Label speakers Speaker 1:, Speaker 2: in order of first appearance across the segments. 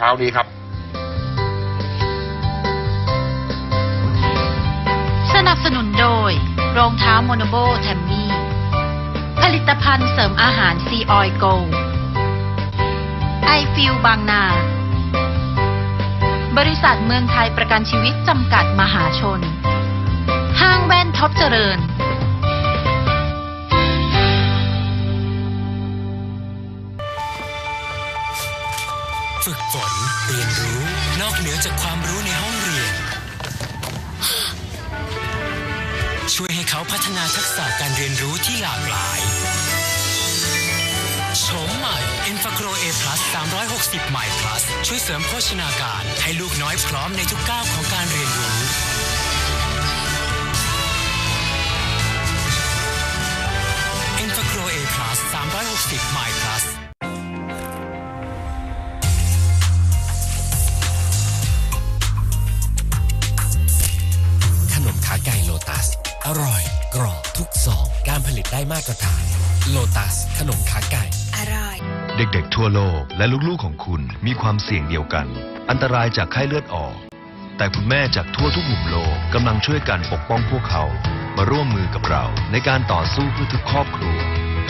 Speaker 1: ช้านี้ครับ
Speaker 2: สนับสนุนโดย รองเท้าโมโนโบแทมมี่ ผลิตภัณฑ์เสริมอาหารซีออยโกไอฟิลบางนา บริษัทเมืองไทยประกันชีวิตจำกัดมหาชน ห้างแว่นท็อปเจริญ
Speaker 3: ฝึกฝนเรียนรู้ นอกเหนือจากความรู้ในห้องเรียน ช่วยให้เขาพัฒนาทักษะการเรียนรู้ที่หลากหลายโฉมใหม่ e n f a g r o A Plus 360 ใหม่ Plus ช่วยเสริมโภชนาการ ให้ลูกน้อยพร้อมในทุกก้าวของการเรียนรู้ มา
Speaker 4: ตรฐานโลตัสขนมขาไก่
Speaker 5: เด็กๆทั่วโลกและลูกๆของคุณมีความเสี่ยงเดียวกัน อันตรายจากไข้เลือดออก แต่คุณแม่จากทั่วทุกมุมโลกกำลังช่วยกันปกป้องพวกเขา มาร่วมมือกับเราในการต่อสู้เพื่อทุกครอบครัว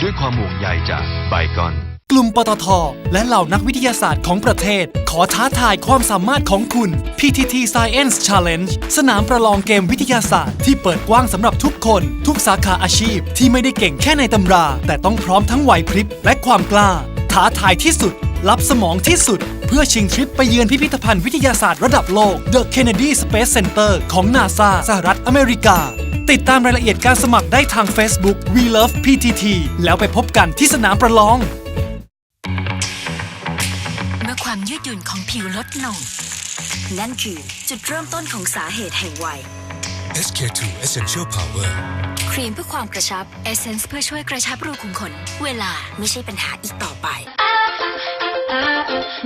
Speaker 5: ด้วยความห่วงใยจากไบกอน
Speaker 6: กลุ่มปตท และเหล่านักวิทยาศาสตร์ของประเทศ ขอท้าทายความสามารถของคุณ PTT Science Challenge สนามประลองเกมวิทยาศาสตร์ที่เปิดกว้างสำหรับทุกคน ทุกสาขาอาชีพที่ไม่ได้เก่งแค่ในตำรา แต่ต้องพร้อมทั้งไหวพริบและความกล้า ท้าทายที่สุด รับสมองที่สุด เพื่อชิงทริปไปเยือนพิพิธภัณฑ์วิทยาศาสตร์ระดับโลก The Kennedy Space Center ของ NASA สหรัฐอเมริกาติดตามรายละเอียดการสมัครได้ทาง Facebook We Love PTT แล้วไปพบกันที่สนามประลอง
Speaker 7: ดหยุ่นของผิวลดลง นั่นคือจุดเริ่มต้นของสาเหตุแห่งวัย
Speaker 3: SK2 Essential Power
Speaker 7: ครีมเพื่อความกระชับ Essence เพื่อช่วยกระชับรูขุมขน เวลาไม่ใช่ปัญหาอีกต่อไป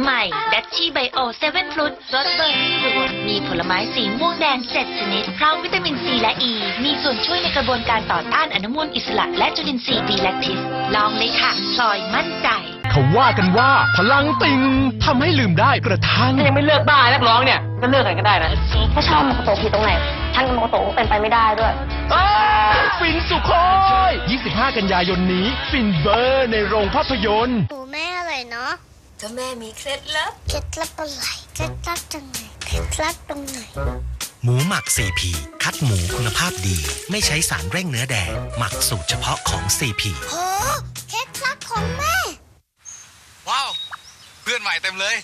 Speaker 8: ใหม่ดัชชี่ไบโอเซเว่นฟรุตรสเบอร์รี่รวมมีผลไม้สีม่วงแดง 7 ชนิดพร้อมวิตามินซีและอ e, ีมีส่วนช่วยในกระบวนการต่อต้านอนุมูลอิสระและจุลินทรีย์ดีแลคทิส ลองเลยค่ะพลอยมั่นใจ
Speaker 9: เขาว่ากันว่า พลังติงทำให้ลืมได้กระทั่ง
Speaker 10: ยังไม่เลิกบ้านักร้องเนี่ยก็เลิกกันก็ได้นะ
Speaker 11: ถ้าชอบมาโกโตะผิดตรงไหนท่านกับมาโกโตะก็เป็นไปไม่ได้ด้วย
Speaker 9: อ้าฟินสุดโคอย25 กันยายนนี้ ฟินเบอร์ในโรงภาพยนตร์
Speaker 11: หมูแม่อร่อยเนาะ
Speaker 7: ก็แม่มีเคล็ดลับ
Speaker 11: เคล็ดลับอะไรเคล็ดลับจังไหนเคล็ดลับตรงไหน
Speaker 4: หมูหมัก CP คัดหมูคุณภาพดี ไม่ใช้สารเร่งเนื้อแดง หมักสูตรเฉพาะของ CP
Speaker 11: โห
Speaker 3: พื่อนใหม่เต็มเลย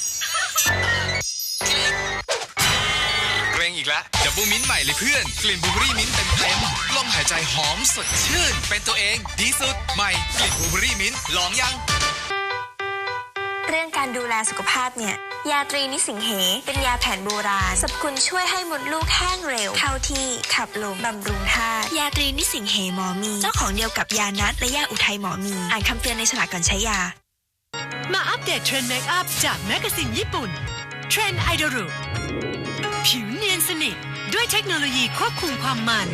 Speaker 3: เกรงอีกแล้วดับเบิลมิ้นท์ใหม่เลยเพื่อน กลิ่นบลูเบอรี่มิ้นท์เต็มเต็มๆลมหายใจหอมสดชื่น เป็นตัวเองดีสุดใหม่กลิ่นบลูเบอรี่มิ้นท์ลองยัง
Speaker 7: เรื่องการดูแลสุขภาพเนี่ย ยาตรีนิสิงเห เป็นยาแผนโบราณสรรพคุณช่วยให้มดลูกแห้งเร็ว เข้าที่ขับลมบำรุงธาตุยาตรีนิสิงเหหมอมี เจ้าของเดียวกับยานัดและยาอุทัยหมอมี อ่านคำเตือนในฉลากก่อนใช้ยา
Speaker 2: มาอัปเดตเทรนด์เมคอัพจากแมกกาซีนญี่ปุ่น เทรนด์ไอดอรุผิวเนียนสนิท ด้วยเทคโนโลยีควบคุมความมัน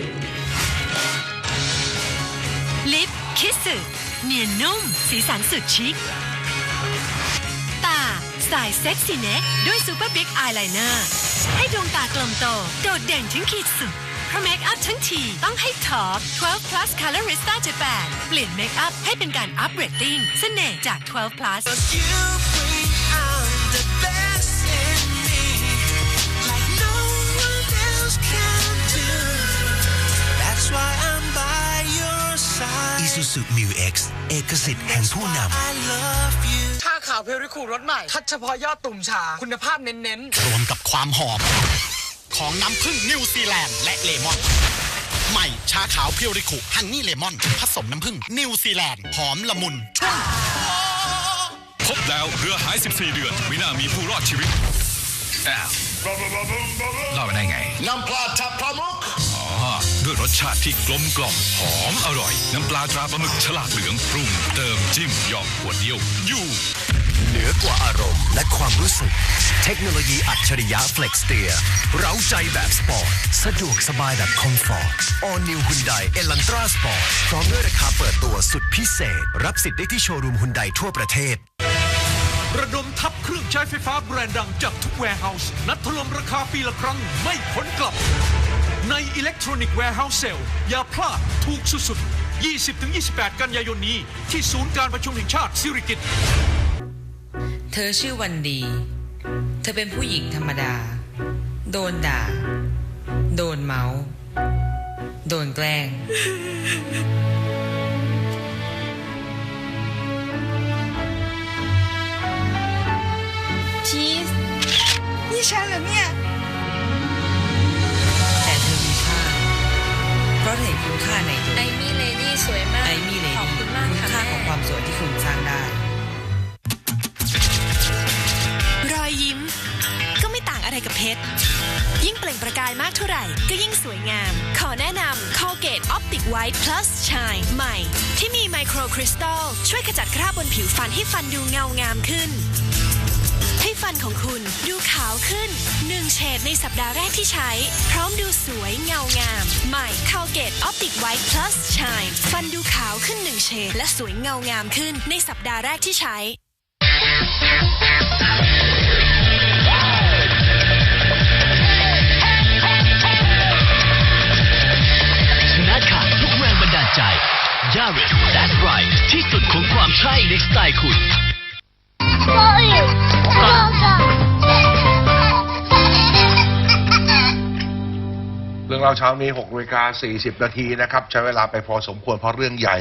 Speaker 2: ลิปคิสสึเนียนนุ่ม สีสันสุดชิค ตาสายเซ็กซี่เนด้วยซูเปอร์บิ๊กอายไลเนอร์ ให้ดวงตากลมโต โดดเด่นถึงขีดสุด เพราะเมคอัพทั้งทีต้องให้ท็อป 12 plus colorista Japan เปลี่ยนเมคอัพให้เป็นการอัพเรตติ้งเสน่ห์จาก 12 plus
Speaker 4: Isuzu Mu X เอกสิทธิ์แห่งผู้น
Speaker 10: ชาขาวเพริคูรสใหม่คัดเฉพาะยอดตุ่มชา คุณภาพเน้นำ
Speaker 4: รวมกับความหอม ของน้ำผึ้งนิวซีแลนด์และเลมอน ใหม่ชาขาวเพียวริคุฮันนี่เลมอน ผสมน้ำผึ้งนิวซีแลนด์ หอมละมุนชุ่ม
Speaker 3: พบแล้วเรือหาย 14 เดือนไม่น่ามีผู้รอดชีวิตอ้าวรอดมาได้ไง
Speaker 1: น้ำปลาทั
Speaker 3: สชาติที่กลมกล่อมหอมอร่อย น้ำปลาตราปลาหมึกฉลากเหลืองปรุงเติมจิ้มหยอกขวดเดียวอยู่
Speaker 4: เหนือกว่าอารมณ์และความรู้สึก เทคโนโลยีอัจฉริยะ Flex Steer เร้าใจแบบสปอร์ต สะดวกสบายแบบคอมฟอร์ต All New Hyundai Elantra Sport พร้อมด้วยราคาเปิดตัวสุดพิเศษ รับสิทธิ์ได้ที่โชว์รูมฮุนไดทั่วประเทศ
Speaker 12: ระดมทับเครื่องใช้ไฟฟ้าแบรนด์ดังจากทุกแวร์เฮาส์นัดถล่มราคาปีละครั้งไม่พ้นกลับ ในอิเล็กทรอนิกส์แวร์เฮาส์เซลอย่าพลาดถูกสุดๆ 20-28 กันยายนนี้ ที่ศูนย์การประชุมแห่งชาติสิริกิติ์
Speaker 13: เธอชื่อวันดี เธอเป็นผู้หญิงธรรมดา โดนด่า โดนเมา โดนแกล้ง คุณค่าในตัว
Speaker 7: ไอมี่เลดี้สวยมาก
Speaker 13: ไอมี่เล
Speaker 7: ขอบ
Speaker 13: ดี้
Speaker 7: คุณมาก
Speaker 13: คุณ
Speaker 7: ค่ะ
Speaker 13: ค่าของความสวยที่คุณสร้างได้
Speaker 2: รอยยิ้ม ก็ไม่ต่างอะไรกับเพชร ยิ่งเปล่งประกายมากเท่าไหร่ ก็ยิ่งสวยงาม ขอแนะนำ Colgate Optic White Plus Shine ใหม่ ที่มีไมโครคริสตัลช่วยขจัดคราบบนผิวฟันให้ฟันดูเงางามขึ้นให้ ฟันของคุณดูขาวขึ้น 1 เฉดในสัปดาห์แรกที่ใช้ พร้อมดูสวยเงางาม ใหม่ Colgate Optic White Plus Shine ฟันดูขาวขึ้น 1 เฉดและสวยเงางามขึ้นในสัปดาห์แรกที่ใช้
Speaker 4: ชนะขาดทุกแรงบันดาลใจ Yaris That's Right ที่สุดของความใช่ในสไตล์คุณ
Speaker 1: เรื่องเราวเช้านี้6นาฬิกา40 นาทีนะครับ ใช้เวลาไปพอสมควรเพราะเรื่องใหญ่